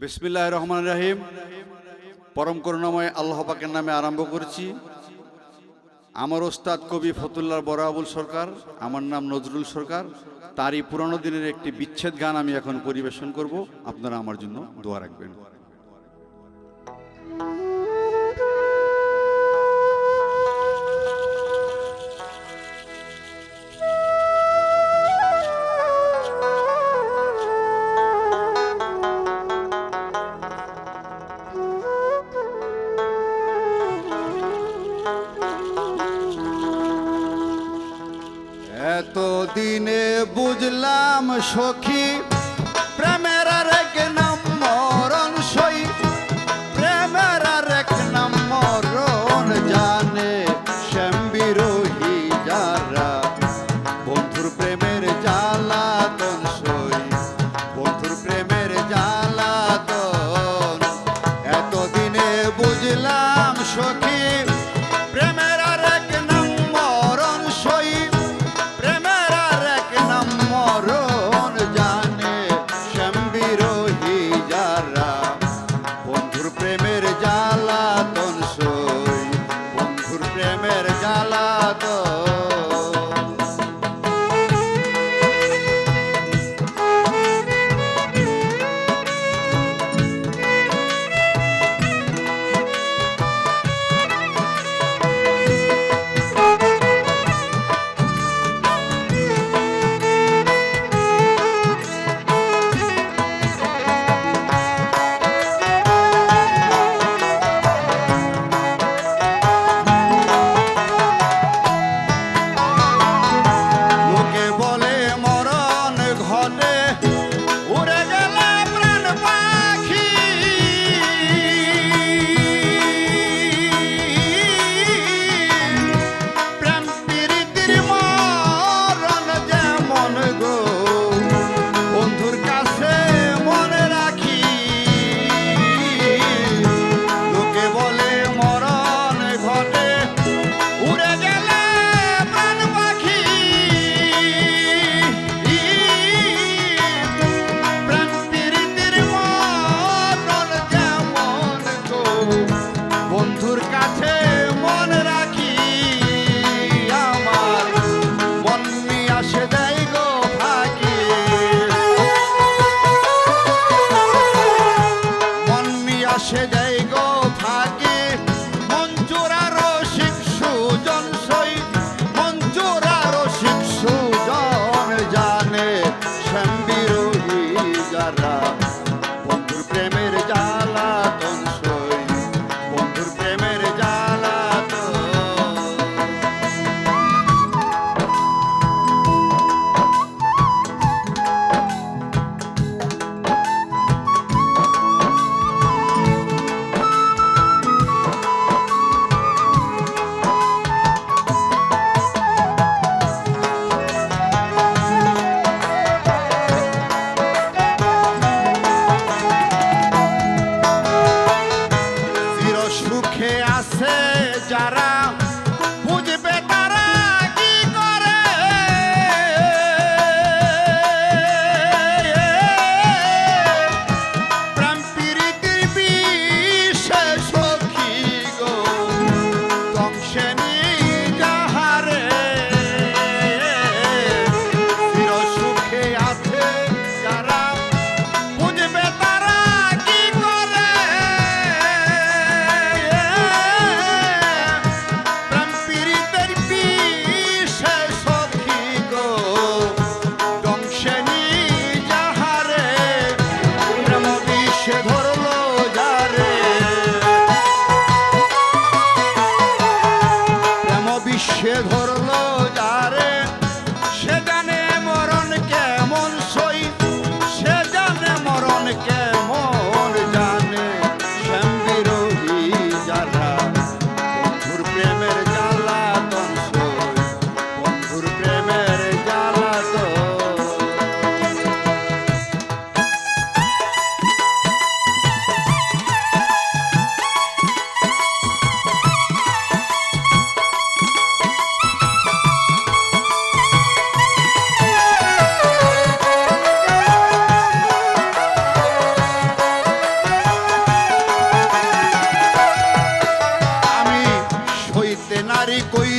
বিসমিল্লাহ রহমান রাহিম। পরম করুণাময় আল্লাহ পাকের নামে আরম্ভ করছি। আমার ওস্তাদ কবি ফতুল্লাহ বরাবুল সরকার, আমার নাম নজরুল সরকার। তারই পুরনো দিনের একটি বিচ্ছেদ গান আমি এখন পরিবেশন করব। আপনারা আমার জন্য দোয়া রাখবেন। এতদিনে বুঝলাম সখী ভেসে যাই গো থাকে। মঞ্জুরা রসিক সুজন সই। মঞ্জুরা রসিক সুজন জানে শ্যাম বিরোহী যারা e.